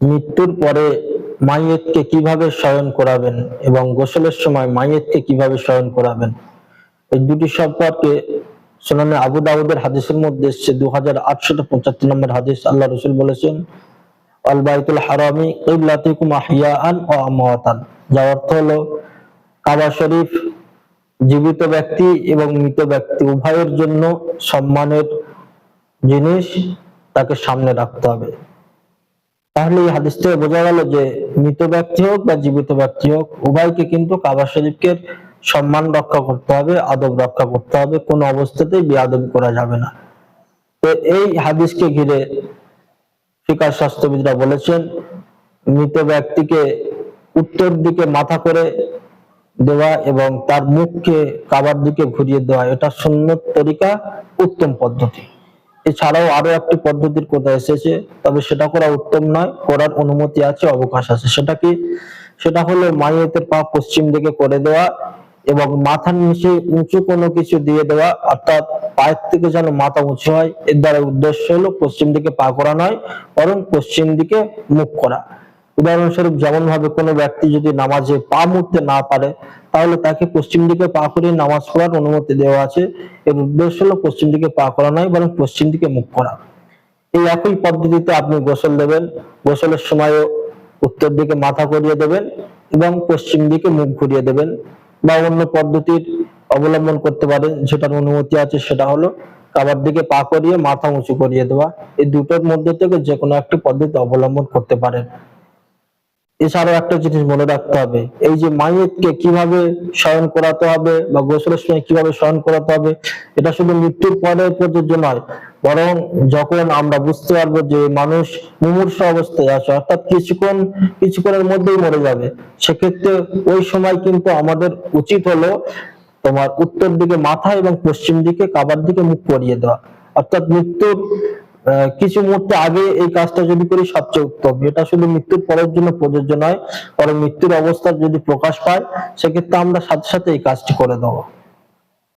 মৃত্যুর পরে মাইয়েতকে কীভাবে শয়ন করাবেন এবং গোসলের সময় মাইয়েতকে কীভাবে শয়ন করাবেন? এই দুটি সম্পর্কে সুনানে আবু দাউদের হাদিসের মধ্যে এসছে দু হাজার আটশত পঁচাত্তর নম্বর হাদিস। আল্লাহ রসুল বলেছেন, আল বাইতুল হারামি যার অর্থ হলো, কাবা শরীফ জীবিত ব্যক্তি এবং মৃত ব্যক্তি উভয়ের জন্য সম্মানের জিনিস তাকে সামনে রাখতে হবে। তাহলে এই হাদিস থেকে বোঝা গেল যে মৃত ব্যক্তি হোক বা জীবিত ব্যক্তি হোক, উভয়কে কিন্তু কাবা শরীফকে সম্মান রক্ষা করতে হবে, আদব রক্ষা করতে হবে, কোনো অবস্থাতেই বেআদবি করা যাবে না। তো এই হাদিসকে ঘিরে ফিকার স্বাস্থ্যবিদরা বলেছেন, মৃত ব্যক্তিকে উত্তর দিকে মাথা করে দেওয়া এবং তার মুখকে কাবার দিকে ঘুরিয়ে দেওয়া, এটা সুন্নত তরিকা, উত্তম পদ্ধতি। এছাড়াও আরও একটি পদ্ধতির কথা এসেছে, তবে সেটা করা উত্তম নয়, করার অনুমতি আছে, অবকাশ আছে। সেটা কি? সেটা হলো মাইয়েতের পা পশ্চিম দিকে করে দেওয়া এবং মাথার নিচে উঁচু কোনো কিছু দিয়ে দেওয়া, অর্থাৎ পায়ের থেকে যেন মাথা উঁচু হয়, এর দ্বারা উদ্দেশ্য হলো পশ্চিম দিকে পা করা নয়, বরং পশ্চিম দিকে মুখ করা। উদাহরণস্বরূপ যেমন ভাবে কোনো ব্যক্তি যদি নামাজে পা মুড়তে না পারে, তাহলে তাকে পশ্চিম দিকে পা করে নামাজ পড়ার অনুমতি দেওয়া আছে এর উদ্দেশ্য হলো পশ্চিম দিকে পা করা নয়, বরং পশ্চিম দিকে মুখ করা। এই একই পদ্ধতিতে আপনি গোসল দেবেন। গোসলের সময়ও উত্তর দিকে মাথা করিয়ে দেবেন এবং পশ্চিম দিকে মুখ ঘুরিয়ে দেবেন বা অন্য পদ্ধতির অবলম্বন করতে পারেন। যেটার অনুমতি আছে সেটা হলো কাবার দিকে পা করিয়ে মাথা উঁচু করিয়ে দেওয়া। এই দুটোর মধ্যে থেকে যে কোনো একটি পদ্ধতি অবলম্বন করতে পারেন। এছাড়াও একটা জিনিস মনে রাখতে হবে, এই যে মাইয়েতকে কীভাবে শয়ন করাতে হবে বা গোসলের সময় কীভাবে শয়ন করাতে হবে, এটা শুধু মৃত্যুর পরে প্রযোজ্য নয়, বরং যখন আমরা বুঝতে পারব যে মানুষ মুমূর্ষ অবস্থায় আছে, অর্থাৎ কিছুক্ষণ, কিছুক্ষণের মধ্যেই মরে যাবে, সেক্ষেত্রে ওই সময় কিন্তু আমাদের উচিত হলো তোমার উত্তর দিকে মাথা এবং পশ্চিম দিকে কাবার দিকে মুখ করিয়ে দেওয়া, অর্থাৎ মৃত্যুর কিছু মুহূর্তে আগে এই কাজটা যদি করি সবচেয়ে উত্তম। এটা শুধু মৃত্যুর পরের জন্য প্রযোজ্য নয় পরে মৃত্যুর অবস্থা যদি প্রকাশ পায়, সেক্ষেত্রে আমরা সাথে সাথে এই কাজটি করে দেবো।